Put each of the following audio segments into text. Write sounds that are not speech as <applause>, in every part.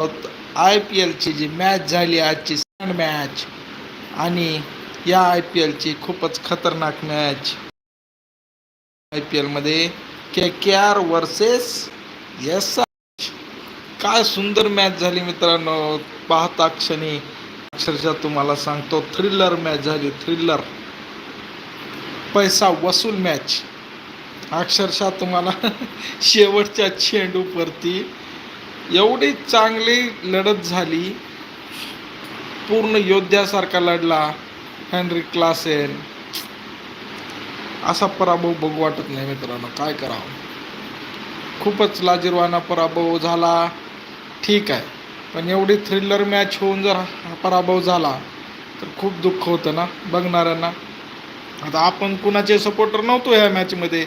I P एलची जी match झाली आजची सेकंड मॅच आणि या आय पी एलची खूपच खतरनाक मॅच आय पी एलमध्ये K K R versus S काय सुंदर मॅच झाली मित्रांनो. पाहता क्षणी अक्षरशः तुम्हाला सांगतो थ्रिलर मॅच झाली थ्रिलर पैसा वसूल मॅच अक्षरशः तुम्हाला <laughs> शेवटच्या चेंडूवरती एवढी चांगली लढत झाली. पूर्ण योद्ध्यासारखा लढला. Henry Klaasen. असा पराभव बघू वाटत नाही मित्रांनो. काय करावं? खूपच लाजीरवाना पराभव झाला. ठीक आहे. पण एवढी थ्रिलर मॅच होऊन जर पराभव झाला तर खूप दुःख होतं ना बघणाऱ्यांना. आता आपण कुणाचे सपोर्टर नव्हतो ह्या मॅचमध्ये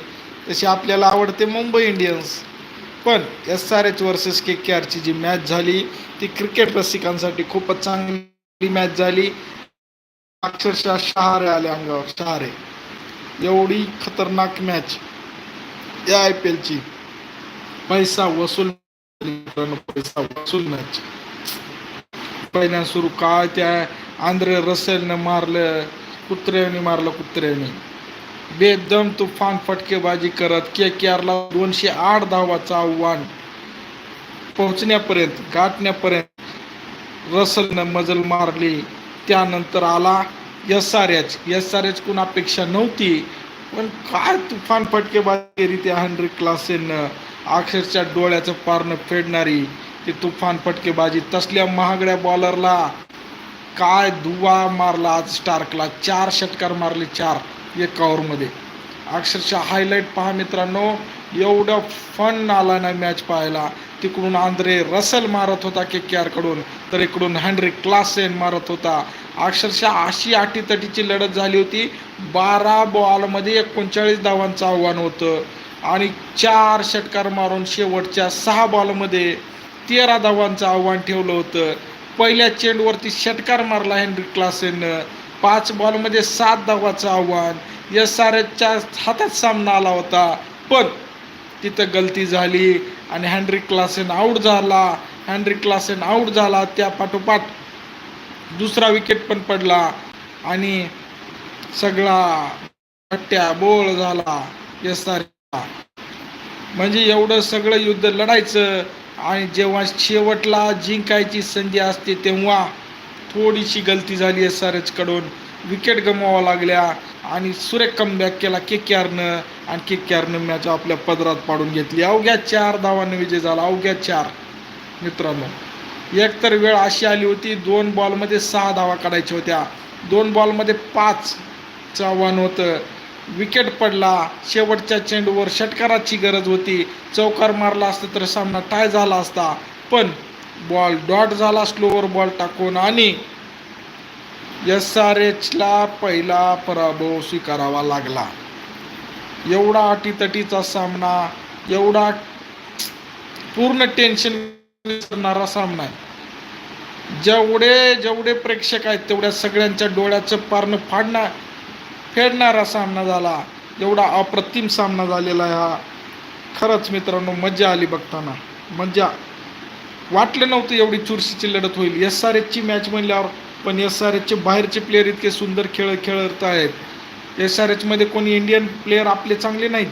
तशी आपल्याला आवडते मुंबई इंडियन्स. पण S R H versus K K आरची जी मॅच झाली ती क्रिकेट रसिकांसाठी खूपच चांगली मॅच झाली. अक्षरशः शहारे आले अंगावर शहारे. एवढी खतरनाक मॅच या आय पी एलची पैसा वसूल पैसा वसूल मॅच पहिल्या सुरू काय त्या आंध्र रसेलनं मारलं कुत्र्याने मारलं कुत्र्याने. बेदम तुफान फटकेबाजी करत के के आरला दोनशे आठ धावाचं आव्हान. पोहोचण्यापर्यंत गाठण्यापर्यंत रसलनं मजल मारली. त्यानंतर आला S R H S R H कोण अपेक्षा नव्हती पण काय तुफान फटकेबाजी केली त्या हंड्री क्लासेनं अक्षरशः डोळ्याचं पारणं फेडणारी ती तुफान फटकेबाजी तसल्या महागड्या बॉलरला काय दुवा मारला आज स्टार्कला? चार षटकार मारले चार. एका ओव्हरमध्ये अक्षरशः हायलाईट पहा मित्रांनो एवढं फन आला ना मॅच पाहायला. तिकडून आंद्रे रसल मारत होता के के आरकडून तर इकडून हॅनरी क्लासेन मारत होता. अक्षरशः अशी आटीतटीची लढत झाली होती. बारा बॉलमध्ये एकोणचाळीस धावांचं आव्हान होतं. आणि चार षटकार मारून शेवटच्या सहा बॉलमध्ये तेरा धावांचं आव्हान ठेवलं होतं. पहिल्या चेंडवरती षटकार मारला हेनरी क्लासेननं पाच बॉलमध्ये सात धावाचं आव्हान. एस आर एचच्या हातात सामना आला होता. पण तिथं गलती झाली आणि हॅनरी क्लासेन आऊट झाला. हॅनरी क्लासेन आऊट झाला. त्या पाठोपाठ दुसरा विकेट पण पडला आणि सगळा हट्ट्या बोळ झाला. एस आर म्हणजे एवढं सगळं युद्ध लढायचं आणि जेव्हा शेवटला जिंकायची संधी असते तेव्हा थोडीशी गलती झाली एस आर एचकडून विकेट गमवावं लागल्या आणि सुरेख कमबॅक केला के के आरनं आणि के के आरनं मॅच आपल्या पदरात पाडून घेतली. अवघ्या चार धावांनी विजय झाला. अवघ्या चार. मित्रांनो एकतर वेळ अशी आली होती दोन बॉलमध्ये सहा धावा काढायच्या होत्या. दोन बॉलमध्ये पाच आव्हान होतं. विकेट पडला. शेवटच्या चेंडूवर षटकाराची गरज होती. चौकार मारला असता तर सामना टाय झाला असता. पण बॉल डॉट झाला स्लोवर बॉल टाकून आणि एस आर एचला पहिला पराभव स्वीकारावा लागला. एवढा अटीतटीचा सामना एवढा पूर्ण टेन्शन करणारा सामना आहे. जेवढे जेवढे प्रेक्षक आहेत तेवढ्या सगळ्यांच्या डोळ्याचं पारणं फाडणार फेडणारा सामना झाला. एवढा अप्रतिम सामना झालेला आहे हा. खरंच मित्रांनो मजा आली बघताना. मजा. वाटलं नव्हतं एवढी चुरशीची लढत होईल. एस आर एचची मॅच म्हणल्यावर पण एस आर एचचे बाहेरचे प्लेयर इतके सुंदर खेळ खेळत आहेत. एस आर एचमध्ये कोणी इंडियन प्लेयर आपले चांगले नाहीत.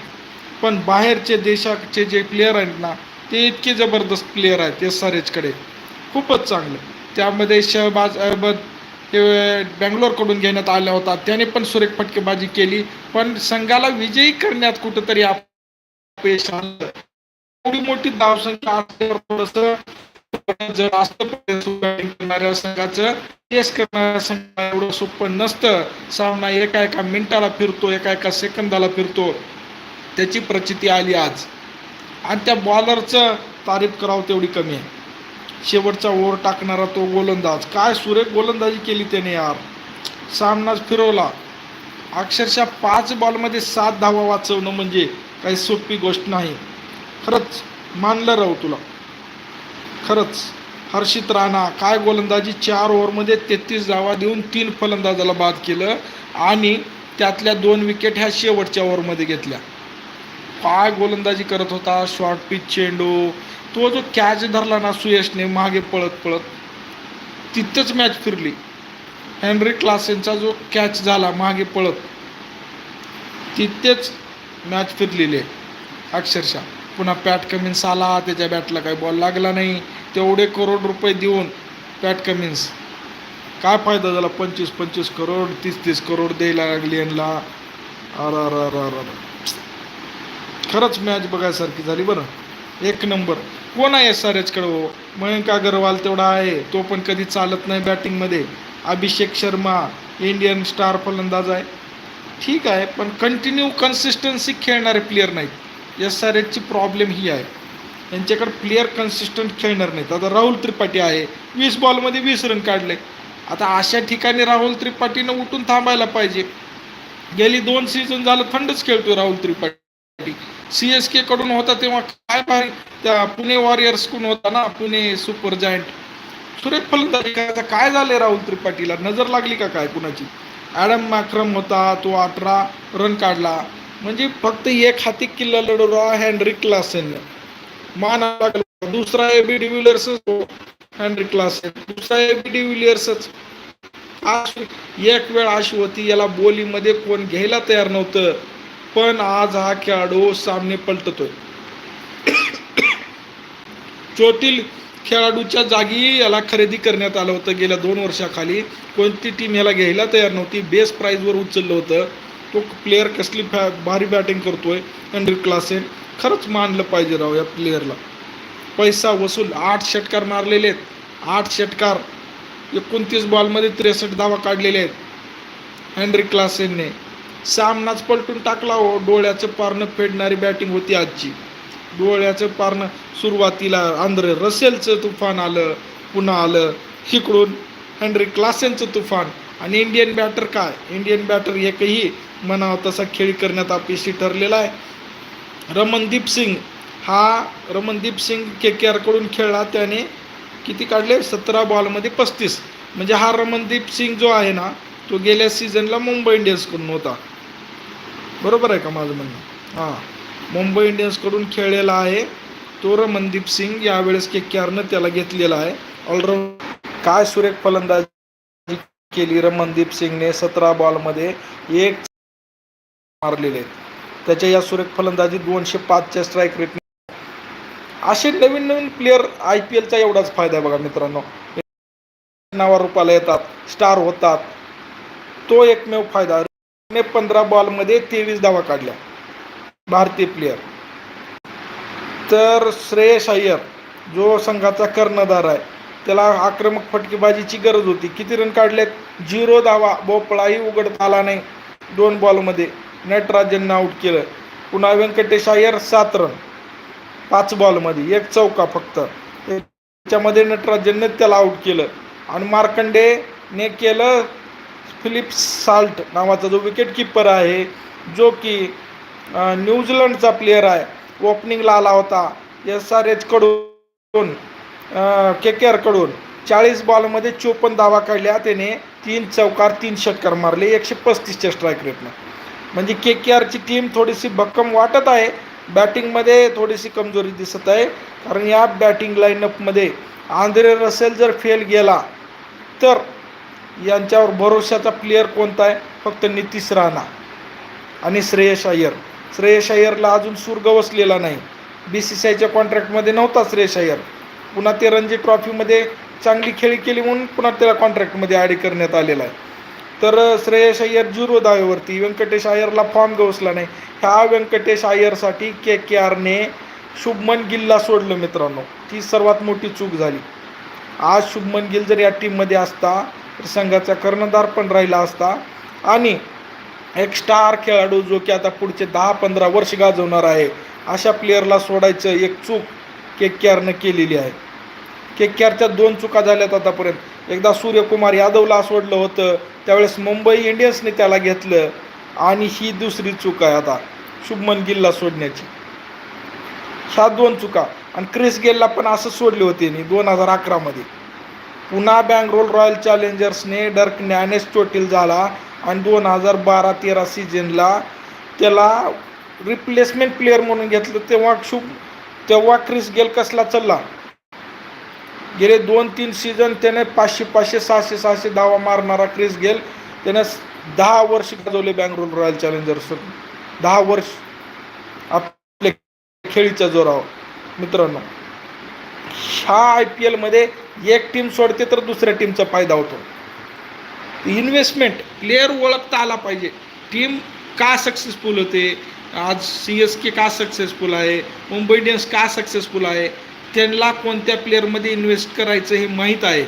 पण बाहेरचे देशाचे जे प्लेयर आहेत ना ते इतके जबरदस्त प्लेयर आहेत एस आर एचकडे खूपच चांगलं. त्यामध्ये शहबाज अहमद हे बँगलोरकडून घेण्यात आला होता त्याने पण सुरेख फटकेबाजी केली. पण संघाला विजयी करण्यात कुठंतरी अपयश आलं. एवढी मोठी धावसंख्या असल्यावर थोडंसं जर असतं करणाऱ्या संघाचं टेस्ट करणाऱ्या संघाला एवढं सोपं नसतं. सामना एका एका मिनिटाला फिरतो एका एका सेकंदाला फिरतो. त्याची प्रचिती आली आज. आणि त्या बॉलरचं तारीफ करावं तेवढी कमी आहे. शेवटचा ओव्हर टाकणारा तो गोलंदाज. काय सुरेख गोलंदाजी केली त्याने यार. सामनाच फिरवला. अक्षरशः पाच बॉलमध्ये सात धावा वाचवणं म्हणजे काही सोपी गोष्ट नाही. खरंच मानलं राहू तुला. खरंच हर्षित राणा काय गोलंदाजी चार ओव्हरमध्ये तेहतीस धावा देऊन तीन फलंदाजाला बाद केलं आणि त्यातल्या दोन विकेट ह्या शेवटच्या ओव्हरमध्ये घेतल्या. काय गोलंदाजी करत होता शॉर्ट पिच चेंडू. तो जो कॅच धरला ना सुयशने मागे पळत पळत तिथंच मॅच फिरली. हेनरी क्लासेनचा जो कॅच झाला मागे पळत तिथेच मॅच फिरलेली आहे अक्षरशः. पुन्हा पॅट कमिन्स आला त्याच्या बॅटला काही बॉल लागला नाही. तेवढे करोड रुपये देऊन पॅट कमिन्स. काय फायदा झाला? पंचवीस पंचवीस करोड तीस तीस करोड द्यायला लागली यांना. अर अर अर अर खरंच मॅच बघायसारखी झाली बरं. एक नंबर कोण आहे एस आर एचकडे हो? मयंक अगरवाल तेवढा आहे. तो पण कधी चालत नाही बॅटिंगमध्ये अभिषेक शर्मा इंडियन स्टार फलंदाज आहे. ठीक आहे पण कंटिन्यू कन्सिस्टन्सी खेळणारे प्लेअर नाहीत. एस आर एचची प्रॉब्लेम ही आहे. त्यांच्याकडे प्लेअर कन्सिस्टंट खेळणार नाहीत. आता राहुल त्रिपाठी आहे. वीस बॉलमध्ये वीस रन काढले. आता अशा ठिकाणी राहुल त्रिपाठीनं उठून थांबायला पाहिजे. गेली दोन सीझन झालं थंडच खेळतोय Rahul Tripathi. C S K कडून होता तेव्हा काय पाहिजे त्या पुणे वॉरियर्सकडून होता ना पुणे सुपर जायंट सुरेख फलंदाजी करायचा. काय झालंय राहुल त्रिपाठीला? नजर लागली का काय कुणाची? ॲडम मॅक्रम होता तो अठरा रन काढला. म्हणजे फक्त एक हाती किल्ला लढवला हेनरी क्लासेन माना लागला दुसरा ए बी डिव्हिलियर्सच क्लासेन दुसरा ए बी डिव्हिलियर्सच एक वेळ अशी होती याला बोलीमध्ये कोण घ्यायला तयार नव्हतं पण आज हा खेळाडू सामने पलटतोय. चोटील खेळाडूच्या जागी याला खरेदी करण्यात आलं होतं. गेल्या दोन वर्षाखाली कोणती टीम याला घ्यायला तयार नव्हती बेस्ट प्राईजवर उचललं होतं. तो प्लेअर कसली फॅ भारी बॅटिंग करतोय हेनरी क्लासेन खरंच मानलं पाहिजे राव या प्लेअरला पैसा वसूल आठ षटकार मारलेले आहेत. आठ षटकार एकोणतीस बॉलमध्ये त्रेसष्ट धावा काढलेले आहेत. हेनरी क्लासेनने सामनाच पलटून टाकला हो डोळ्याचं पारणं फेडणारी बॅटिंग होती आजची. डोळ्याचं पारणं सुरुवातीला आंध्र रसेलचं तुफान आलं पुन्हा आलं इकडून हेनरी क्लासेनचं तुफान. आणि इंडियन बॅटर काय? इंडियन बॅटर एकही म्हणावं तसा खेळ करण्यात अपयशी ठरलेला आहे. रमनदीप सिंग हा रमनदीप सिंग के के आरकडून खेळला. त्याने किती काढले? सतरा बॉलमध्ये पस्तीस. म्हणजे हा रमनदीप सिंग जो आहे ना तो गेल्या सीझनला मुंबई इंडियन्सकडून होता. बरोबर आहे का माझं म्हणणं? हां. मुंबई इंडियन्सकडून खेळलेला आहे तो रमनदीप सिंग. यावेळेस के के आरनं त्याला घेतलेला आहे. ऑलराऊंड काय सुरेख फलंदाज? केली रमनदीप सिंगने सतरा बॉलमध्ये एक मारलेले आहेत. त्याच्या या सुरेख फलंदाजी दोनशे पाचच्या स्ट्राईक रेट असे नवीन नवीन प्लेअर आय पी एलचा एवढाच फायदा आहे बघा मित्रांनो. नावारूपाला येतात स्टार होतात. तो एकमेव फायदा ने पंधरा बॉलमध्ये तेवीस धावा काढल्या. भारतीय प्लेअर तर श्रेयस अय्यर जो संघाचा कर्णधार आहे त्याला आक्रमक फटकेबाजीची गरज होती. किती रन काढलेत? झिरो धावा बोपळाही उघडता आला नाही. दोन बॉलमध्ये नटराजननं आऊट केलं. पुन्हा व्यंकटेश अय्यर सात रन पाच बॉलमध्ये एक चौका फक्त. त्याच्यामध्ये नटराजननं त्याला आऊट केलं. आणि मार्कंडेने केलं फिलिप साल्ट नावाचा जो विकेट किपर आहे जो की न्यूझीलंडचा प्लेअर आहे. ओपनिंगला आला होता. एस आर एचकडून के के आरकडून चाळीस बॉलमध्ये चोपन्न धावा काढल्या. त्याने तीन चौकार तीन षटकार मारले. एकशे पस्तीसच्या स्ट्राईक रेटनं म्हणजे के के आरची टीम थोडीशी भक्कम वाटत आहे. बॅटिंगमध्ये थोडीशी कमजोरी दिसत आहे. कारण या बॅटिंग लाईनअपमध्ये आंध्रे रसेल जर फेल गेला तर यांच्यावर भरोशाचा प्लेअर कोणता आहे? फक्त नितीश राणा आणि श्रेयस अय्यर. श्रेयस अय्यरला अजून सूर गवसलेला नाही. बी सी सी आयच्या कॉन्ट्रॅक्टमध्ये नव्हता श्रेयस अय्यर. पुन्हा ते रणजी ट्रॉफीमध्ये चांगली खेळी केली म्हणून पुन्हा त्याला कॉन्ट्रॅक्टमध्ये ॲड करण्यात आलेला आहे. तर श्रेयस अय्यर झिरो दावेवरती व्यंकटेश अय्यरला फॉर्म गवसला नाही. ह्या व्यंकटेश अय्यरसाठी के के आरने शुभमन गिलला सोडलं मित्रांनो. ती सर्वात मोठी चूक झाली. आज शुभमन गिल जर या टीममध्ये असता तर संघाचा कर्णधार पण राहिला असता. आणि एक स्टार खेळाडू जो की आता पुढचे दहा पंधरा वर्ष गाजवणार आहे अशा प्लेअरला सोडायचं एक चूक. के के आरनं केलेली आहे. के के आरच्या दोन चुका झाल्यात आतापर्यंत. एकदा सूर्यकुमार यादवला सोडलं होतं त्यावेळेस मुंबई इंडियन्सने त्याला घेतलं आणि ही दुसरी चूक आहे आता शुभमन गिलला सोडण्याची. ह्या दोन चुका आणि क्रिस गेलला पण असं सोडले होते मी दोन हजार अकरामध्ये. पुन्हा बँगलोर रॉयल चॅलेंजर्सने डर्क ज्ञानेश चोटील झाला आणि दोन हजार बारा तेरा सीजनला त्याला रिप्लेसमेंट प्लेअर म्हणून घेतलं तेव्हा शुभ तेव्हा क्रिस गेल कसला चालला गेले दोन तीन सीझन त्याने पाचशे पाचशे सहाशे सहाशे धावा मारणारा क्रिस गेल त्याने दहा वर्ष गाजवले बँगलोर रॉयल चॅलेंजर्स दहा वर्ष आपल्या खेळीच्या जोरावर. मित्रांनो ह्या आय पी एलमध्ये एक टीम सोडते तर दुसऱ्या टीमचा फायदा होतो. इन्व्हेस्टमेंट प्लेअर ओळखता आला पाहिजे. टीम का सक्सेसफुल होते? आज सी एस के का सक्सेसफुल आहे? मुंबई इंडियन्स का सक्सेसफुल आहे? त्यांना कोणत्या प्लेअरमध्ये इन्व्हेस्ट करायचं हे माहीत आहे?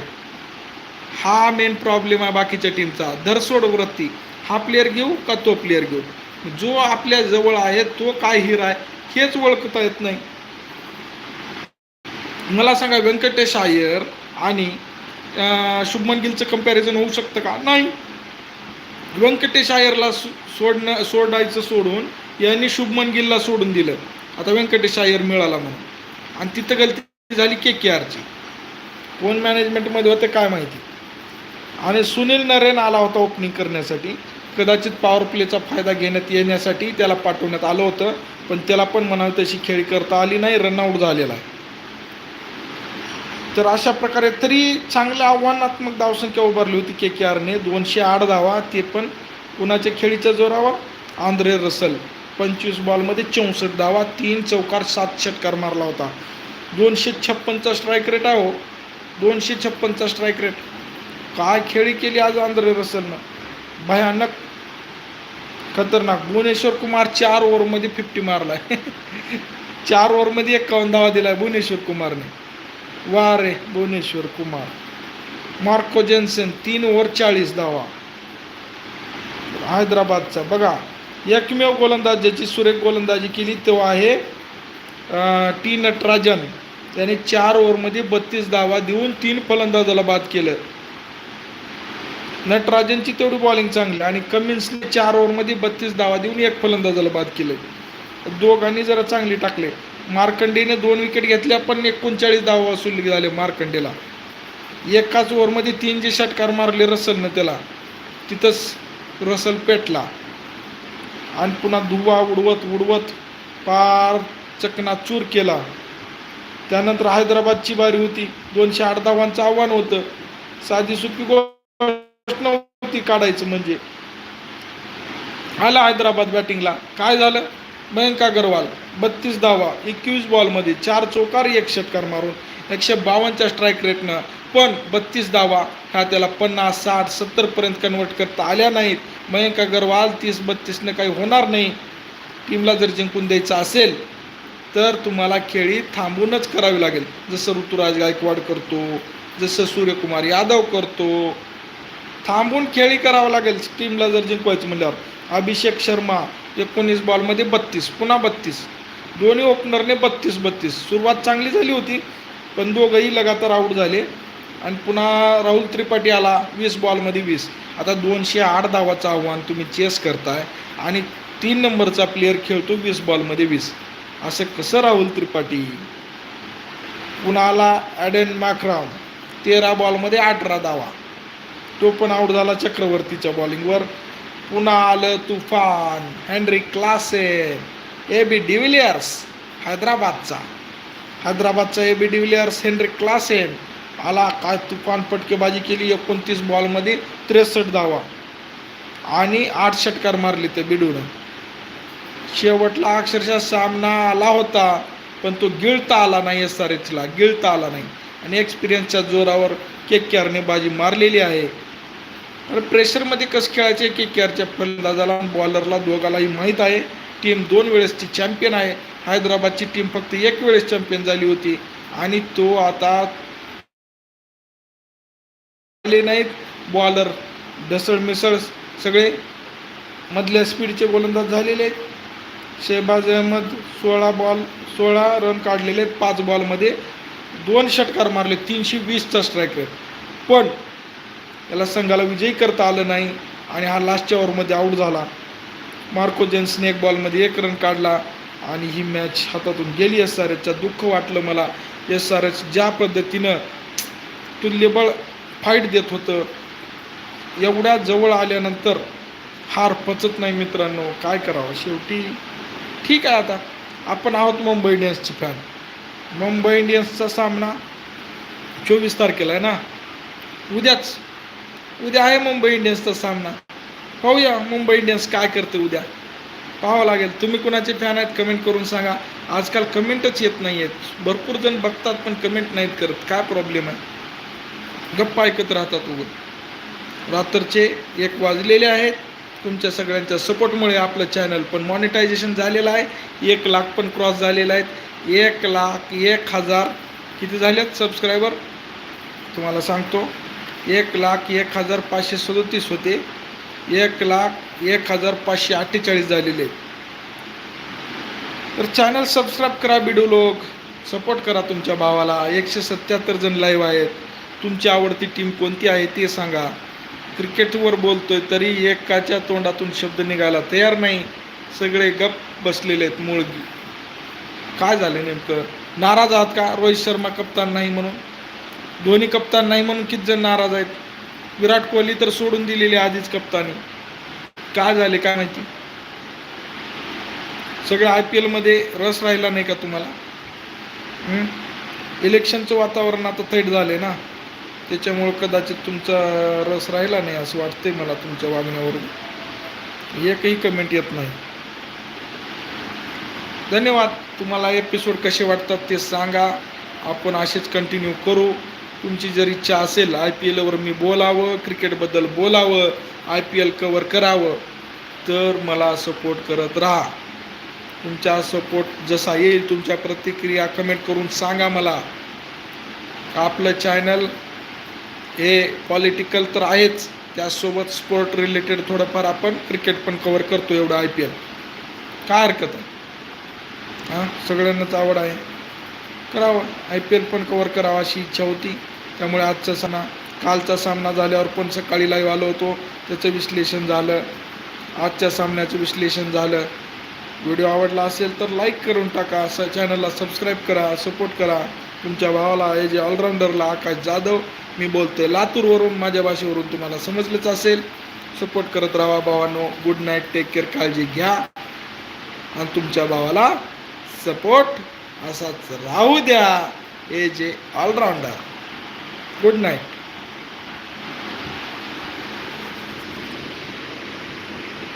हा मेन प्रॉब्लेम आहे बाकीच्या टीमचा धरसोड वृत्ती. हा प्लेअर घेऊ का तो प्लेअर घेऊ? जो आपल्या जवळ आहे तो काय हिरा आहे हेच ओळखता येत नाही. मला सांगा व्यंकटेश आयर आणि शुभमन गिलचं कंपॅरिझन होऊ शकतं का? नाही. व्यंकटेश आयरला सो- सोडणं सोडायचं सोडून यांनी शुभमन गिलला सोडून दिलं. आता व्यंकटेश अय्यर मिळाला म्हणून. आणि तिथं गलती झाली के के आरची कोण मॅनेजमेंटमध्ये होते काय माहिती? आणि सुनील नरेन आला होता ओपनिंग करण्यासाठी. कदाचित पॉवर प्लेचा फायदा घेण्यात येण्यासाठी त्याला पाठवण्यात आलं होतं. पण त्याला पण म्हणावी तशी खेळी करता आली नाही रनआउट झालेला आहे. तर अशा प्रकारे तरी चांगल्या आव्हानात्मक धावसंख्या उभारली होती के के आरने दोनशे आठ धावा ते पण कुणाच्या खेळीच्या जोरावर? Andre Russell. पंचवीस बॉलमध्ये चौसष्ट धावा तीन चौकार सात षटकार मारला होता. दोनशे छप्पनचा स्ट्राईक रेट आहे हो. दोनशे छप्पनचा स्ट्राईक रेट काय खेळी केली आज आंध्र रसलनं? भयानक खतरनाक. भुवनेश्वर कुमार चार ओव्हरमध्ये फिफ्टी मारलाय. <laughs> चार ओव्हरमध्ये एकावन्न धावा दिलाय भुवनेश्वर कुमारने. वा रे भुवनेश्वर कुमार. मार्को जेन्सन तीन ओव्हर चाळीस धावा. हैदराबादचा. बघा एकमेव गोलंदाज ज्याची सुरेख गोलंदाजी केली तो आहे टी नटराजन. त्याने चार ओव्हरमध्ये बत्तीस धावा देऊन तीन फलंदाजाला बाद केलं. नटराजनची तेवढी बॉलिंग चांगली आणि कमिन्सने चार ओव्हरमध्ये बत्तीस धावा देऊन एक फलंदाजाला बाद केलं. दोघांनी जरा चांगली टाकले. मार्कंडेने दोन विकेट घेतल्या पण एकोणचाळीस धावा वसूल झाले मार्कंडेला एकाच ओव्हरमध्ये तीन जे षटकार मारले रसलनं त्याला तिथंच रसल पेटला. आणि पुन्हा धुवा उडवत उडवत पार चकना चूर केला. त्यानंतर हैदराबादची बारी होती. दोनशे आठ धावांचं आव्हान होतं. साधी सुखी गोष्ट नव्हती काढायचं म्हणजे. आला हैदराबाद बॅटिंगला काय झालं? मयंक अगरवाल बत्तीस धावा एकवीस बॉलमध्ये चार चौकार एक षटकार मारून एकशे बावन्नच्या स्ट्राईक रेटनं पण बत्तीस धावा ह्या त्याला पन्नास साठ सत्तरपर्यंत कन्वर्ट करता आल्या नाहीत. मयंक अगरवाल तीस बत्तीसनं काही होणार नाही. टीमला जर जिंकून द्यायचं असेल तर तुम्हाला खेळी थांबूनच करावी लागेल. जसं ऋतुराज गायकवाड करतो जसं सूर्यकुमार यादव करतो थांबून खेळी करावं लागेल. टीमला जर जिंकवायचं म्हणल्यावर अभिषेक शर्मा एकोणीस बॉलमध्ये बत्तीस पुन्हा बत्तीस. दोन्ही ओपनरने बत्तीस बत्तीस. सुरुवात चांगली झाली होती पण दोघंही लगातार आऊट झाले. आणि पुन्हा राहुल त्रिपाठी आला वीस बॉलमध्ये वीस. आता दोनशे आठ धावाचं आव्हान तुम्ही चेस करताय आणि तीन नंबरचा प्लेअर खेळतो वीस बॉलमध्ये वीस. असं कसं राहुल त्रिपाठी? पुन्हा आला ॲडन मॅक्रॉन तेरा बॉलमध्ये अठरा धावा. तो पण आऊट झाला चक्रवर्तीच्या बॉलिंगवर पुन्हा आलं तुफान Henry Klaasen A B de Villiers हैदराबादचा. हैदराबादचा A B de Villiers Henry Klaasen आला काय तुफान फटकेबाजी केली एकोणतीस बॉलमध्ये त्रेसष्ट धावा. आणि आठ षटकार मारले ते बिडूनं. शेवटला अक्षरशः सामना आला होता पण तो गिळता आला नाही एस आर एचला गिळता आला नाही. आणि एक्सपिरियन्सच्या जोरावर के के आरने बाजी मारलेली आहे. तर प्रेशरमध्ये कसं खेळायचे के के आरच्या फलंदाजाला बॉलरला दोघालाही माहीत आहे. टीम दोन वेळेसची चॅम्पियन आहे. हैदराबादची टीम फक्त एक वेळेस चॅम्पियन झाली होती. आणि तो आता आले नाहीत. बॉलर ढसळ मिसळ सगळे मधल्या स्पीडचे गोलंदाज झालेले आहेत. शेहबाज अहमद सोळा बॉल सोळा रन काढलेले आहेत पाच बॉलमध्ये दोन षटकार मारले तीनशे वीसचा स्ट्राईक रेट पण त्याला संघाला विजयी करता आलं नाही आणि हा लास्टच्या ओव्हरमध्ये आऊट झाला. मार्को जेन्सने एक बॉलमध्ये एक रन काढला आणि ही मॅच हातातून गेली एस आर एचच्या दुःख वाटलं मला. एस आर एच ज्या पद्धतीनं तुल्यबळ फाईट देत होतं. एवढ्या जवळ आल्यानंतर हार पचत नाही मित्रांनो. काय करावं? शेवटी ठीक आहे आता. आपण आहोत मुंबई इंडियन्सचे फॅन मुंबई इंडियन्सचा सामना चोवीस तारखेला आहे ना? उद्याच. उद्या आहे मुंबई इंडियन्सचा सामना. पाहूया मुंबई इंडियन्स काय करते उद्या. पाहावं लागेल. तुम्ही कुणाचे फॅन आहेत कमेंट करून सांगा. आजकाल कमेंटच येत नाही आहेत भरपूर जण बघतात पण कमेंट नाहीत करत. काय प्रॉब्लेम आहे? गप्पा ऐकत राहतात उघड रात्रचे एक वाजलेले आहेत. तुमच्या सगळ्यांच्या सपोर्टमुळे आपलं चॅनल पण मॉनिटायझेशन झालेलं आहे. एक लाख पण क्रॉस झालेलं आहेत एक लाख एक हजार किती झालेत सबस्क्रायबर तुम्हाला सांगतो. एक लाख एक हजार पाचशे सदोतीस होते. एक लाख एक हजार पाचशे अठ्ठेचाळीस झालेले. आहेत तर चॅनल सबस्क्राईब करा बिडू लोक. सपोर्ट करा तुमच्या भावाला. एकशे सत्याहत्तर जण लाईव्ह आहेत. तुमची आवडती टीम कोणती आहे ते सांगा. क्रिकेटवर बोलतोय तरी एकाच्या तोंडातून शब्द निघायला तयार नाही. सगळे गप बसलेले आहेत मुळगी. काय झालं नेमकं? नाराज आहात का? रोहित शर्मा कप्तान नाही म्हणून? धोनी कप्तान नाही म्हणून किती जण नाराज आहेत? विराट कोहली तर सोडून दिलेली आधीच कप्तानी. काय झाले काय माहिती? सगळं आय पी एलमध्ये रस राहिला नाही का तुम्हाला? इलेक्शनचं वातावरण आता थेट झाले ना? त्याच्यामुळं कदाचित तुमचा रस राहिला नाही असं वाटते मला तुमच्या वागण्यावरून. एकही कमेंट येत नाही. धन्यवाद. तुम्हाला एपिसोड कसे वाटतात ते सांगा. आपण असेच कंटिन्यू करू. तुमची जर इच्छा असेल आय पी एलवर मी बोलावं क्रिकेटबद्दल बोलावं आय पी एल कवर करावं तर मला सपोर्ट करत राहा. तुमचा सपोर्ट जसा येईल तुमच्या प्रतिक्रिया कमेंट करून सांगा मला. आपलं चॅनल हे पॉलिटिकल तर आहेच. त्यासोबत स्पोर्ट रिलेटेड थोडंफार आपण क्रिकेट पण कवर करतो एवढं आय पी एल काय हरकत आहे? हां? सगळ्यांनाच आवड आहे. करावं. आय पी एल पण कवर करावं अशी इच्छा होती. त्यामुळे आजचा सामना कालचा सामना झाल्यावर पण सकाळी लाईव्ह आलो होतो. त्याचं विश्लेषण झालं. आजच्या सामन्याचं विश्लेषण झालं. व्हिडिओ आवडला असेल तर लाईक करून टाका. स चॅनलला सबस्क्राईब करा सपोर्ट करा. तुमच्या भावाला हे जे ऑलराऊंडरला आकाश जाधव मी बोलतोय लातूरवरून माझ्या भाषेवरून तुम्हाला समजलंच असेल. सपोर्ट करत राहा भावांनो. गुड नाईट टेक केअर काळजी घ्या. आणि तुमच्या भावाला सपोर्ट असाच राहू द्या. हे जे ऑलराऊंडर गुड नाईट